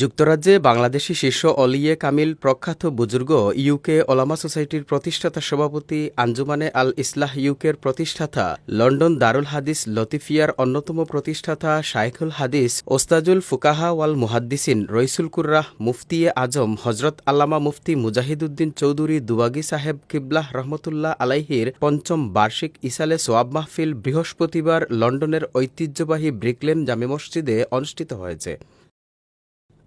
যুক্তরাজ্যে বাংলাদেশি শীর্ষ অলিয়ে কামিল প্রখ্যাত বুজুর্গ ইউকে ওলামা সোসাইটির প্রতিষ্ঠাতা সভাপতি আঞ্জুমানে আল ইসলাহ ইউকের প্রতিষ্ঠাতা লন্ডন দারুল হাদিস লতিফিয়ার অন্যতম প্রতিষ্ঠাতা শাইখুল হাদিস, ওস্তাজুল ফুকাহা ওয়াল মুহাদ্দিসিন রইসুল কুর্রাহ মুফতিয়ে আজম হজরত আল্লামা মুফতি মুজাহিদুদ্দিন চৌধুরী দুবাগি সাহেব কিবলাহ রহমতুল্লাহ আলাইহির পঞ্চম বার্ষিক ইসালে সোয়াব মাহফিল বৃহস্পতিবার লন্ডনের ঐতিহ্যবাহী ব্রিকলেন জামে মসজিদে অনুষ্ঠিত হয়েছে।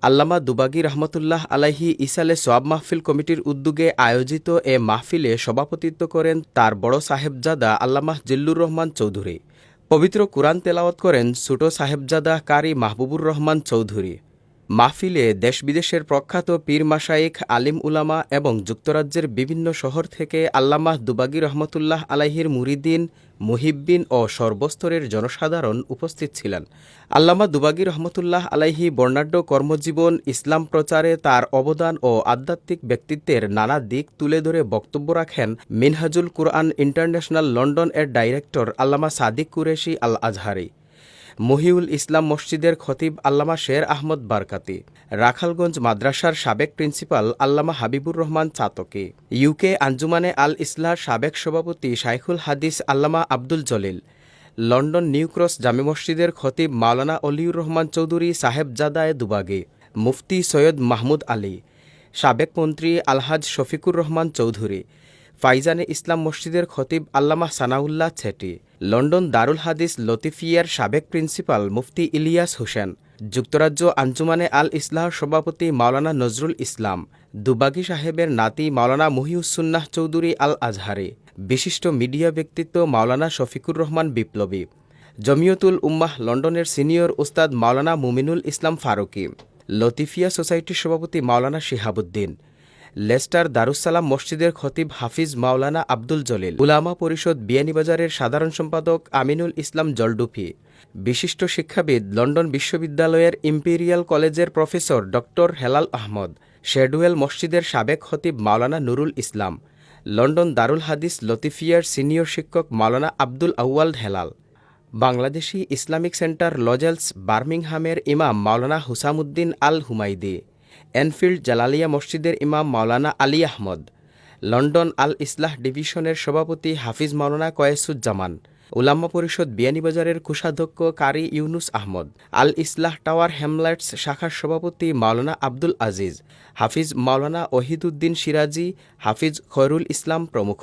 আল্লামা দুবাগি রহমতুল্লাহ আলাহি ইসালে সোয়াব মাহফিল কমিটির উদ্যোগে আয়োজিত এ মাহফিলে সভাপতিত্ব করেন তার বড় সাহেবজাদা আল্লামাহ জিল্লুর রহমান চৌধুরী। পবিত্র কুরআন তেলাওয়াত করেন ছোট সাহেবজাদা কারি মাহবুবুর রহমান চৌধুরী। মাহফিলে দেশ বিদেশের প্রখ্যাত পীর মাসাইক আলিম উলামা এবং যুক্তরাজ্যের বিভিন্ন শহর থেকে আল্লামাহ দুবাগি রহমতুল্লাহ আলাহির মুরিদিন মুহিব্বিন ও সর্বস্তরের জনসাধারণ উপস্থিত ছিলেন। আল্লামা দুবাগি রহমতুল্লাহ আলাইহি বর্ণাঢ্য কর্মজীবন, ইসলাম প্রচারে তার অবদান ও আধ্যাত্মিক ব্যক্তিত্বের নানা দিক তুলে ধরে বক্তব্য রাখেন মিনহাজুল কুরআন ইন্টারন্যাশনাল লন্ডন এর ডাইরেক্টর আল্লামা সাদিক কুরেশি আল আজহারি মহিউল ইসলাম মসজিদের খতিব আল্লামা শের আহমদ বারকাতি, রাখালগঞ্জ মাদ্রাসার সাবেক প্রিন্সিপাল আল্লামা হাবিবুর রহমান চাতকি ইউকে আঞ্জুমানে আল ইসলার সাবেক সভাপতি শাইখুল হাদিস Allama Abdul Jalil, London New Cross জামে মসজিদের খতিব মাওলানা অলিউর রহমান চৌধুরী সাহেবজাদায় দুবাগে, মুফতি সৈয়দ মাহমুদ আলী, সাবেক মন্ত্রী আলহাজ শফিকুর রহমান চৌধুরী, ফাইজানে ইসলাম মসজিদের খতিব আল্লামা সানাউল্লাহ ছেটি। লন্ডন দারুল হাদিস লতিফিয়ার সাবেক প্রিন্সিপাল মুফতি ইলিয়াস হোসেন, যুক্তরাজ্য আঞ্জুমানে আল ইসলাহর সভাপতি মাওলানা নজরুল ইসলাম, দুবাগি সাহেবের নাতি মাওলানা মহিউসুন্নাহ চৌধুরী আল আজহারি, বিশিষ্ট মিডিয়া ব্যক্তিত্ব মাওলানা শফিকুর রহমান বিপ্লবী, জমিয়তুল উম্মাহ লন্ডনের সিনিয়র উস্তাদ মাওলানা মুমিনুল ইসলাম ফারুকি, লতিফিয়া সোসাইটির সভাপতি মাওলানা শিহাবুদ্দিন লেস্টার দারুসালাম মসজিদের খতিব হাফিজ মাওলানা আব্দুল জলিল, উলামা পরিষদ বিয়ানীবাজারের সাধারণ সম্পাদক আমিনুল ইসলাম জলডুফি বিশিষ্ট শিক্ষাবিদ লন্ডন বিশ্ববিদ্যালয়ের ইম্পেরিয়াল কলেজের প্রফেসর ড হেলাল আহমদ, শেডুয়েল মসজিদের সাবেক খতিব মাওলানা নুরুল ইসলাম, লন্ডন দারুল হাদিস লতিফিয়ার সিনিয়র শিক্ষক মাওলানা আব্দুল আউয়াল হেলাল, বাংলাদেশি ইসলামিক সেন্টার লজেলস বার্মিংহামের ইমাম মাওলানা হুসামুদ্দিন আল হুমাইদি এনফিল্ড জালালিয়া মসজিদের ইমাম মাওলানা আলী আহমদ, লন্ডন আল ইসলাহ ডিভিশনের সভাপতি হাফিজ মাওলানা কয়েসুজ্জামান উলাম্মা পরিষদ বিয়ানীবাজারের কোষাধ্যক্ষ কারি ইউনুস আহমদ, আল ইসলাহ টাওয়ার হ্যামলেটস শাখার সভাপতি মাওলানা আব্দুল আজিজ, হাফিজ মাওলানা ওহিদুদ্দিন সিরাজি, হাফিজ খয়রুল ইসলাম প্রমুখ।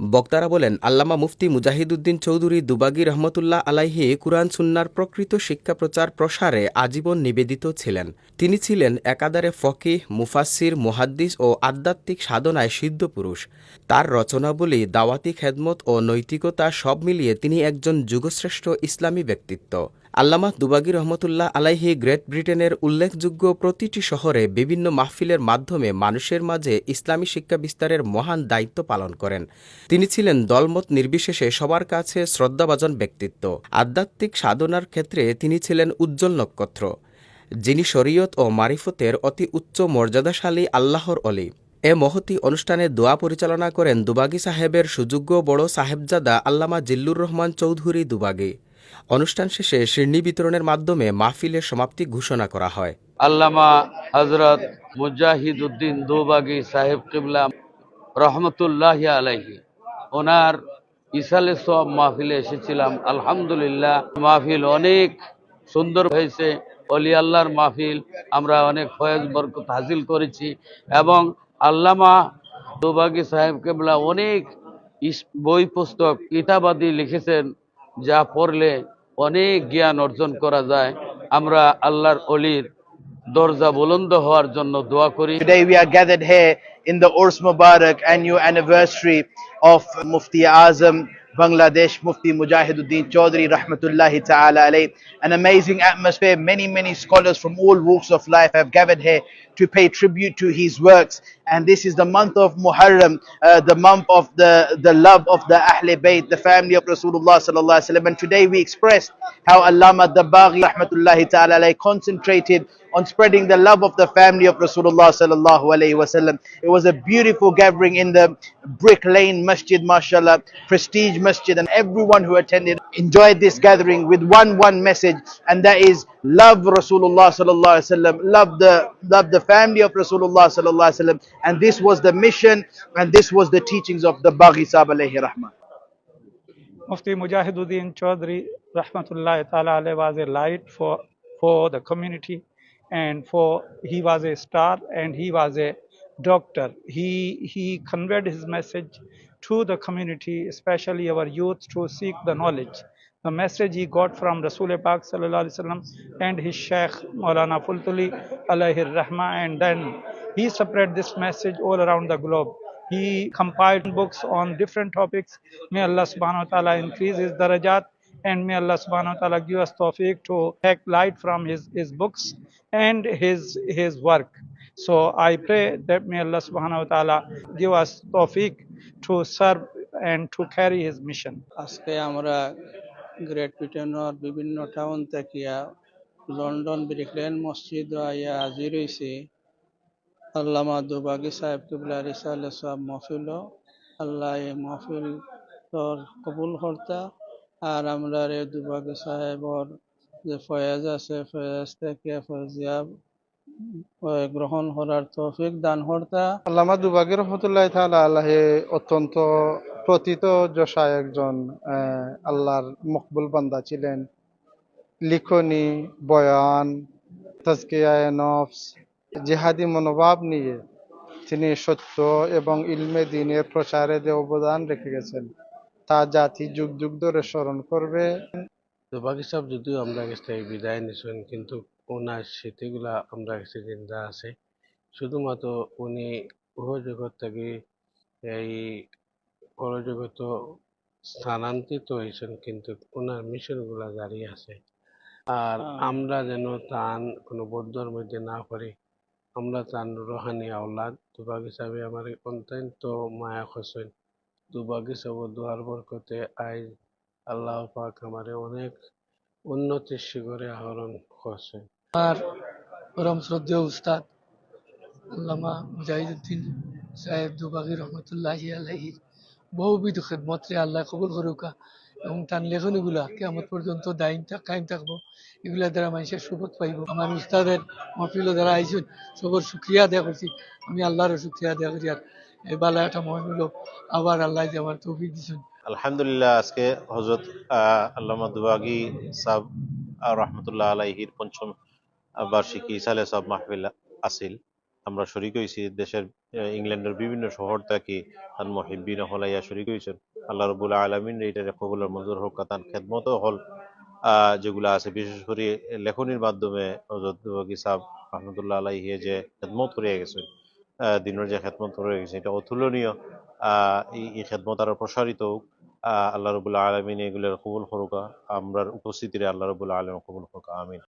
বক্তারা বলেন, আল্লামা মুফতি মুজাহিদুদ্দিন চৌধুরী দুবাগি রহমতুল্লাহ আলাইহি কুরআন সুন্নার প্রকৃত শিক্ষা প্রচার প্রসারে আজীবন নিবেদিত ছিলেন। তিনি ছিলেন একাধারে ফকিহ মুফাসির মুহাদ্দিস ও আধ্যাত্মিক সাধনায় সিদ্ধ পুরুষ। তার রচনাবলী, দাওয়াতি খেদমত ও নৈতিকতা সব মিলিয়ে তিনি একজন যুগশ্রেষ্ঠ ইসলামী ব্যক্তিত্ব। আল্লামা দুবাগি রহমতুল্লাহ আলাইহি গ্রেট ব্রিটেনের উল্লেখযোগ্য প্রতিটি শহরে বিভিন্ন মাহফিলের মাধ্যমে মানুষের মাঝে ইসলামী শিক্ষা বিস্তারের মহান দায়িত্ব পালন করেন। তিনি ছিলেন দলমত নির্বিশেষে সবার কাছে শ্রদ্ধাভাজন ব্যক্তিত্ব। আধ্যাত্মিক সাধনার ক্ষেত্রে তিনি ছিলেন উজ্জ্বল নক্ষত্র, যিনি শরীয়ত ও মারিফতের অতি উচ্চ মর্যাদাশালী আল্লাহর অলি। এ মহতি অনুষ্ঠানে দোয়া পরিচালনা করেন দুবাগি সাহেবের সুযোগ্য বড় সাহেবজাদা আল্লামা জিল্লুর রহমান চৌধুরী দুবাগি। অনুষ্ঠান শেষে শিরনি বিতরণের মাধ্যমে মাহফিলের সমাপ্তি ঘোষণা করা হয়। আল্লামা হজরত মুজাহিদ উদ্দিন দুবাগি সাহেব কিবলা রহমতুল্লাহ আলাইহি, ওনার ইসালে সব মাহফিলে এসেছিলাম, আলহামদুলিল্লাহ। মাহফিল অনেক সুন্দর হয়েছে, অলি আল্লাহর মাহফিল, আমরা অনেক ফয়েজ বরকত হাসিল করেছি, এবং আল্লামা দুবাগি সাহেব কেবলা অনেক বই পুস্তক কিতাবাদি লিখেছেন যা পড়লে অনেক জ্ঞান অর্জন করা যায় আমরা আল্লাহর অলির দরজা বুলন্দ হওয়ার জন্য দোয়া করি Today we are gathered here in the Urs Mubarak annual anniversary of Mufti Azam Bangladesh Mufti Mujahiduddin Chaudhry Rahmatullahi Ta'ala alayh. An amazing atmosphere. Many, many scholars from all walks of life have gathered here to pay tribute to his works. And this is the month of Muharram, uh, the month of the, the love of the Ahle Bayt, the family of Rasulullah Sallallahu Alaihi Wasallam. And today we expressed how Allama Dabaghi Rahmatullahi Ta'ala alayh concentrated on spreading the love of the family of Rasulullah sallallahu alaihi wasallam. It was a beautiful gathering in the Brick Lane Masjid, mashallah, prestige masjid, and everyone who attended enjoyed this gathering with one one message, and that is love Rasulullah sallallahu alaihi wasallam, love the love the family of Rasulullah sallallahu alaihi wasallam, and this was the mission, and this was the teachings of the Baghi Sahib alayhi rahmah. Mufti Mujahiduddin Chaudhry, rahmatullahi Ta'ala was a light for, for the community and for he was a star and he was a doctor. He, he conveyed his message to the community, especially our youth, to seek the knowledge. The message he got from Rasul Pak Wasallam and his Sheikh Maulana Fultuli alayhi rahma and then he spread this message all around the globe. He compiled books on different topics. May Allah subhanahu wa ta'ala increase his darajat and may Allah subhanahu wa ta'ala give us tawfiq to take light from his, his books and his his work. So I pray that may Allah subhanahu wa ta'ala give us tawfiq to serve and to carry his mission. আজকে আমরা great ব্রিটেনের বিভিন্ন town থেকে London Brick Lane মসজিদ আইয়া হাজির হয়েছি আল্লামা দুবাগি সাহেব কিবলা রিসালে সব মহফিল আল্লাহ এই মহফিল তোর কবুল কর্তা আর আমরা রে দুবাগি সাহেবর যে ফয়েজ আছে, ফয়েজ থেকে ফয়েজিয়া গ্রহণ করার তৌফিক দান হর্তা আল্লামা দুবাগি রহমতুল্লাহ তাআলা আলাহে অত্যন্ত প্রতীত যশায় একজন আল্লাহর মকবুল বান্দা ছিলেন। লিখনি, বয়ান তাজকিয়ায়ে নফস, জিহাদি মনোভাব নিয়ে তিনি সত্য এবং ইলমে দিনের প্রচারে যে অবদান রেখে গেছেন। তা জাতি যুগ যুগ ধরে স্মরণ করবে। তো বাকি সব যদিও আমরা কাছ থেকে বিদায় নিছেন কিন্তু ওনার স্মৃতিগুলা আমরা কাছে জিন্দা আছে। শুধুমাত্র উনি জগৎ থেকে এই পরজগত স্থানান্তরিত হয়েছেন কিন্তু ওনার মিশনগুলা জারি আছে। আর আমরা যেন তান কোনো বদ্ধর মধ্যে না পড়ি আমরা তান রোহানি আওলাদ। দুবাগ হিসাবে আমার অত্যন্ত মায়া খসেন দুবাগ হিসাবে দোয়ার বরকতে আজ আল্লাহ পাক আমারে অনেক উন্নতির শিখরে আহরণ করছেন আমার পরম শ্রদ্ধেয় উস্তাদ আল্লামা মুজাহিদুদ্দিন সাহেব দুবাগি রহমতুল্লাহ আলহির বহুবিধ খেদমত রে আল্লাহ কবুল করুকা এবং তার লেখনীগুলা কেমন পর্যন্ত দায়িম থাক, কায়েম থাকব, এগুলা দ্বারা মানুষের সুযোগ পাইব। আমার উস্তাদের মহফিল দ্বারা আইসুন সবর শুক্রিয়া আদায় করছি। আমি আল্লাহরও শুক্রিয়া আদায় করি আর এই আবার আল্লাহ আমার তৌফিক দিছেন। আলহামদুলিল্লাহ, আজকে হজরত আল্লামা দুবাগি সাহ রহমতুল্লাহ আলাইহির পঞ্চম বার্ষিকী ইসালে সব মাহফিল আসিল। আমরা শরিক হয়েছি দেশের ইংল্যান্ডের বিভিন্ন শহর থেকে তান মহিবিন হলাইয়া শরিক হয়েছেন আল্লাহ রবুল আলমিন এইটার কবুলের মঞ্জুর হোক তান খেদমত হল যেগুলা আছে। বিশেষ করে লেখনির মাধ্যমে হজরত দুবাগি সাহ রহমতুল্লাহ আলাইহি যে খেদমত করিয়া গেছেন দিনের যে খেদমত করে গেছে, এটা অতুলনীয়। এই খেদমত আরও প্রসারিত হোক। আল্লাহ রবুল্লা আলমিন এগুলোর কবুল হরুকা আমরার উপস্থিতিরে আল্লাহ রবুল্লা আলম কবুল হরুকা আমিন।